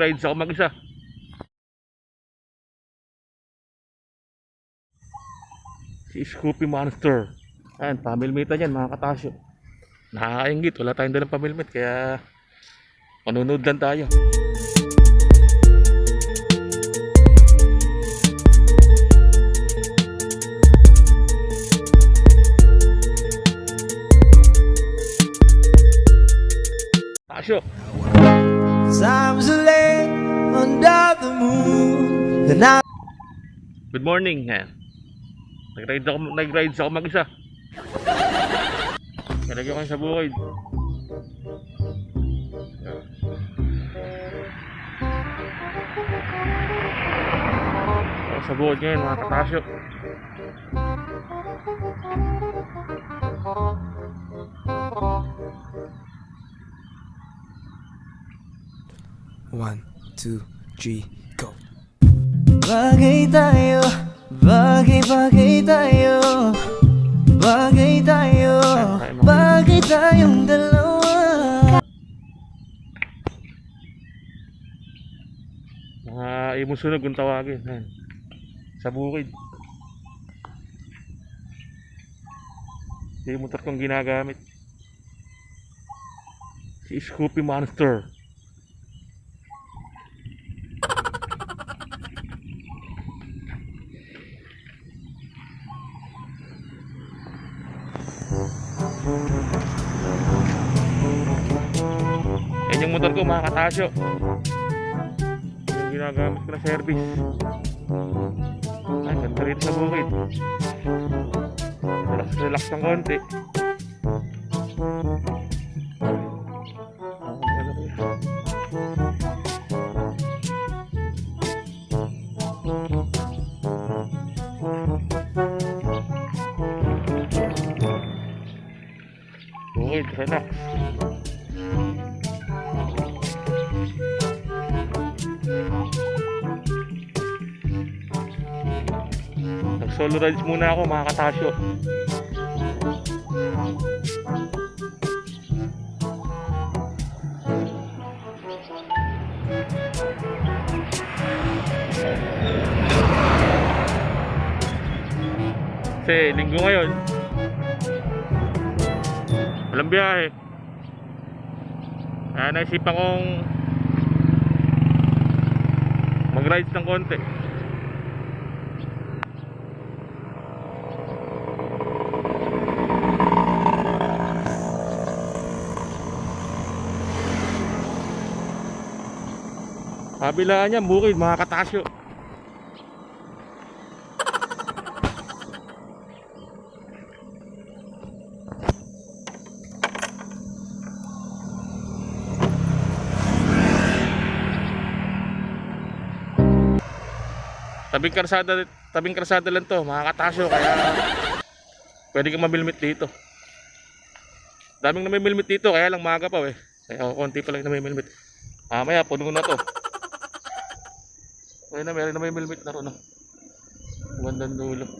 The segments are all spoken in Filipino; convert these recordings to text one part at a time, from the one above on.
nag-rides ako mag-isa. Si Scoopy Monster. Ayan, pamilmita niyan mga katasyo. Nakakaingit, wala tayong dalang pamilmit kaya manunod lang tayo. Tasyo, Times good morning. Ayan. Nag-rides ako, nag-rides ako mag-isa. Nalagyan ko sa bukid. Sa bukid ngayon mga katasyo. One, two, three. Bagay tayo, bagay bagay tayo, bagay tayo, bagay tayong dalawa. Mga imusunog kung tawagin. Ayan. Sa bukid. Yung motor kong ginagamit. Si Scoopy Monster. Motor ko mga katasyo. Yung ginagamit ko na service. Ay, ganda rito sa bukid. Relax, relax ng konti. Bukid, relax. Nag-solo rides muna ako mga katasyo. Kasi linggo ngayon. Walang biyahe. Kaya naisipan kong mag-rides ng konti. Kabilaan niya, bukid, mga katasyo. Tabing karsada, tabing karsada lang to, mga katasyo, kaya pwede kang mamilmit dito. Daming namimilmit dito, kaya lang maaga pa eh. Kaya konti pa lang namimilmit. Mamaya, puno na to. Ayun na, meron na may milmit na ron. No? Gandang dulo.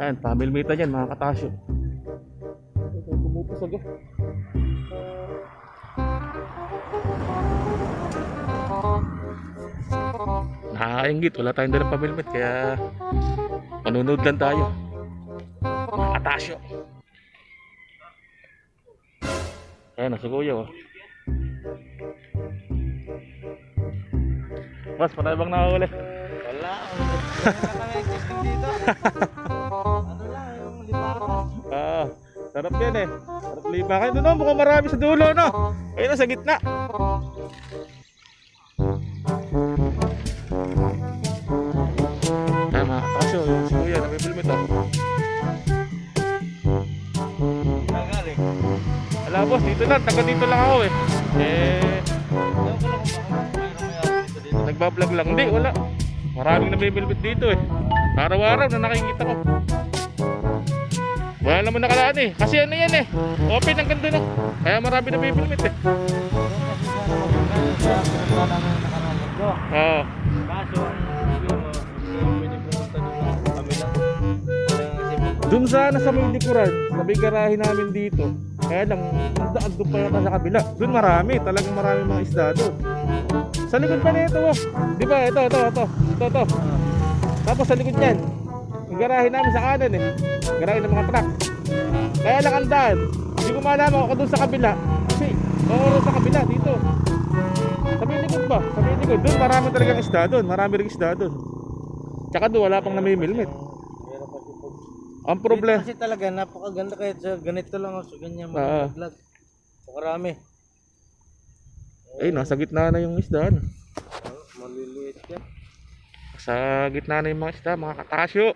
Ayan, pamilmita dyan mga katasyo. Pumupusag ah. Nakakaingit, wala tayong dalang pamilmit kaya manunod lang tayo. Mga katasyo. Ayan, nasa kuya oh. Boss, patay bang nakahuli? Wala, kami dito? Ano lang, yung limaras. Ah, sarap yan eh. Sarap lima kayo doon, oh, mukhang marami sa dulo, no? Ayun na, sa gitna. Boss, dito lang, taga dito lang ako eh. Eh, nagbablog lang. Hindi, wala. Maraming namimilmit dito eh. Araw-araw na nakikita ko. Wala naman nakalaan eh. Kasi ano yan eh. Open ang ganda na. Kaya marami namimilmit eh. Oo. Kaso, Doon sana sa may likuran, sa may garahe namin dito. Kaya lang, ang doon pa yata sa kabila. Doon marami, talagang marami mga isda doon. Sa likod pa nito, oh. Di ba? Ito, ito, ito. Ito, ito. Tapos sa likod yan, yung garahe namin sa kanan eh. Garahe ng mga truck. Kaya lang ang daan. Hindi ko malaman ako doon sa kabila. Kasi, oo sa kabila, dito. Sa may likod ba? Sa may likod. Doon marami talagang isda doon. Marami rin isda doon. Tsaka doon wala pang namimilmit. Meron pa siya pag... Ang problem. Dito kasi talaga, napakaganda kahit sa ganito lang, oh, sa ganyan mga vlog. Pakarami. Eh, nasa gitna na yung isda. ano. Oh, maliliit yan. Sa gitna na yung mga isda, mga katasyo.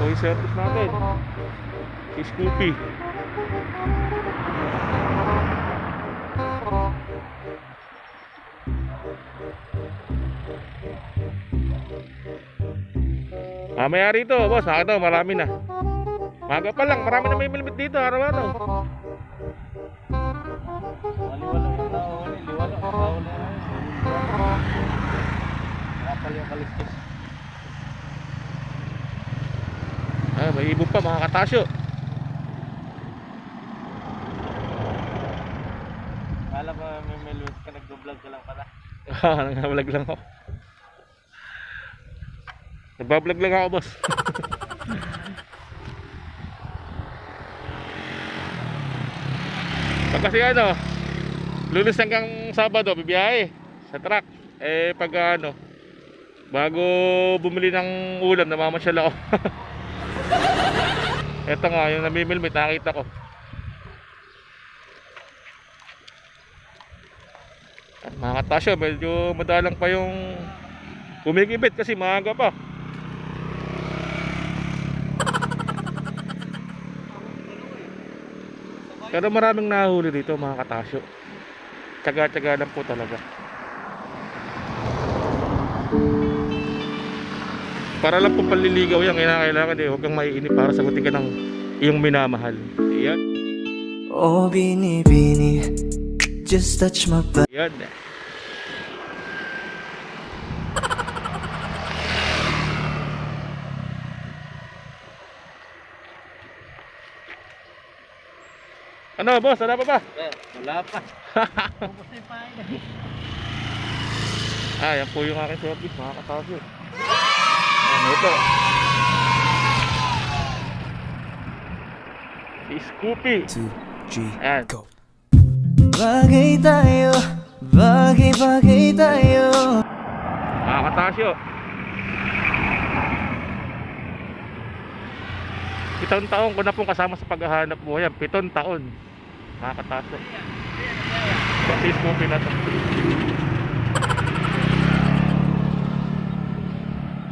Toy service natin. Si Scoopy. Mamaya rito, boss. Nakita marami na. Maga pa lang, marami na may milmit dito, araw-araw. Maliwala yung nahuli, liwala. Nahuli na yun. Kapal yung kaliskis. Ah, may ibon pa, mga katasyo. Kala ko may meluit ka, nag-vlog ka lang pala. Ah, nanghawalag lang ako. Nagbablog lang ako, boss. Pag kasi ano, lunes hanggang Sabado, bibiyahe sa truck. Eh, pag ano, bago bumili ng ulam, namamasyal ako. Ito nga, yung namimilmit, nakita ko. At mga katasyo, medyo madalang pa yung kumikibit kasi maaga pa. Pero maraming nahuli dito mga katasyo. Tsaga-tsaga lang po talaga. Para lang po panliligaw yan, kailangan eh, huwag kang maiinip para sagutin ka ng iyong minamahal. Yan, Oh, Bini Bini, just touch my butt. yan. Ano boss, wala pa ba? Wala pa. Ah, yan po yung aking service, mga kasasyo. Ano ito? Si Scoopy. Two, three, Ayan. go. Bagay tayo, bagay bagay tayo. Mga katasyo. Pitong taon ko na pong kasama sa paghahanap buhay. Yan, pitong taon. Mga katasyo. Si Scoopy na to.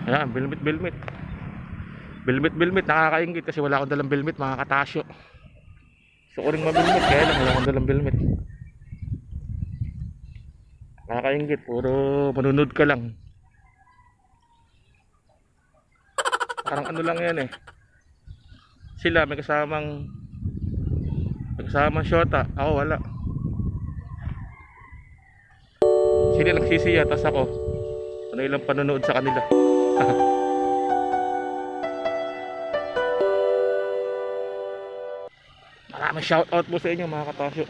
Ayan, bilmit, bilmit. Bilmit, bilmit. Nakakaingit kasi wala akong dalang bilmit, mga katasyo. Gusto ko rin mabilmit, kaya lang wala akong dalang bilmit. Nakakaingit, puro manunod ka lang. Parang ano lang yan eh. Sila may kasamang kasamang shota. Ako wala. Sila nagsisiya, tas ako. Ano ilang panonood sa kanila. Maraming shout out po sa inyo mga katasyo.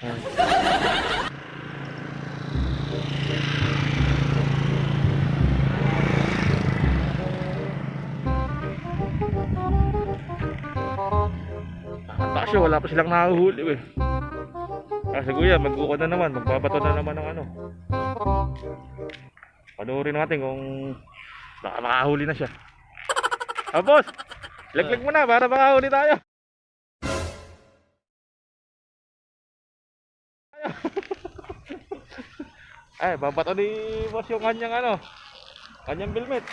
Ayan. Tasyo, wala pa silang nahuhuli eh. Kasi kuya, magbuko na naman, magbabato na naman ng ano. Panoorin natin kung baka makahuli na siya. Ah, boss! Laglag mo na para makahuli tayo. Ay, babato ni boss yung kanyang ano, kanyang bilmet.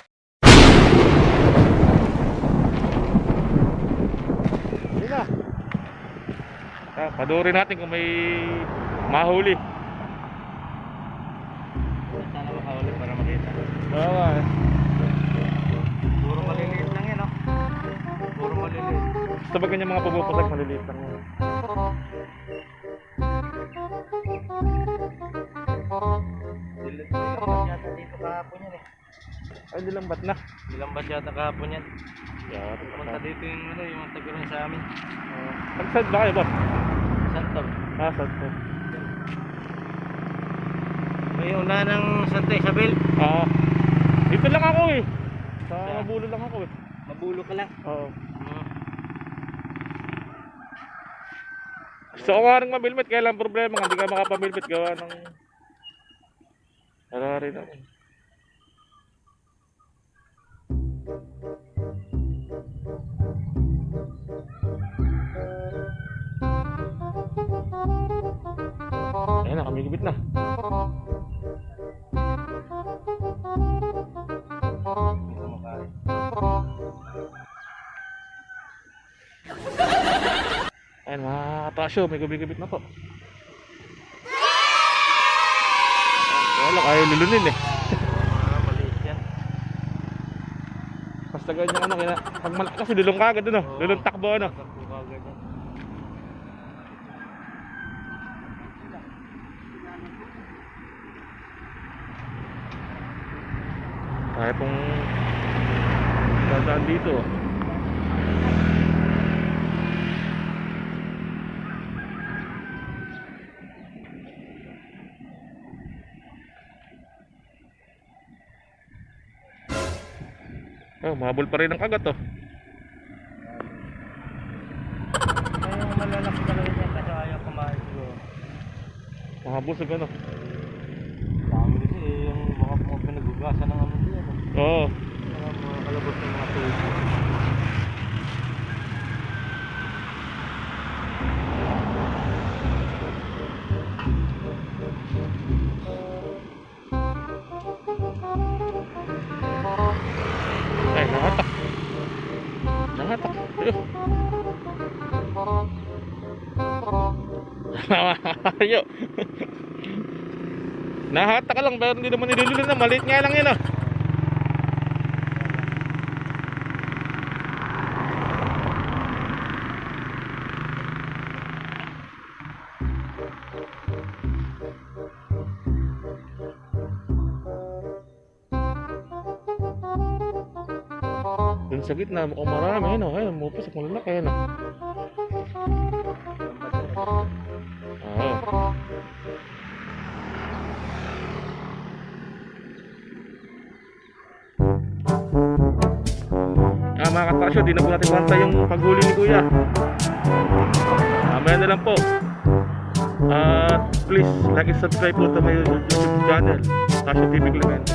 Sige na. Ah, panuorin natin kung may mahuli. Sana makahuli para makita. Oo nga. eh. Puro maliliit lang Basta ba ganyan mga pupupusag, maliliit lang yan eh. Ay, nilambat na. Nilambat yata kahapon yan. Yeah, Pumunta dito yung ano, yung tagiron sa amin. Pag-side ba kayo, boss? Ah, po. May una ng Santa Isabel. Ah, dito lang ako eh. Sa mabulo lang ako eh. Mabulo ka lang. Oo. Hmm. Gusto ko nga rin mamilmit, kaya lang problema hindi ka makapamilmit gawa ng... Wala rin Ayan na. Ayan mga katasyo, may gubigibit na po. Wala, kaya lulunin eh. Basta ganyan ano, kina, pag malaki kasi lulong ka agad ano, lulong takbo ano. Takbo ka agad yan. Kaya pong dadaan dito. Oh, mahabol pa rin ang kagat oh. Malalaki talaga yan kasi ayaw kumain siguro. Mahabol sa gano. Dami kasi eh, yung baka mga pinagugasan ng ano yan. eh. Oo. Mga mga kalabot ng mga tubig. Ay. Ayo. Nahatak ka lang pero hindi naman nilulunod na. Maliit nga lang yun ah. Dun sa gitna, mukhang marami. Ayun o, ayun, mupasok malalaki. Ayun o. Oo. Ah, mga katasyo, di na po natin banta yung paghuli ni Kuya. Mamaya na lang po. At please, like and subscribe po to my YouTube channel, Tasyo TV Clemente.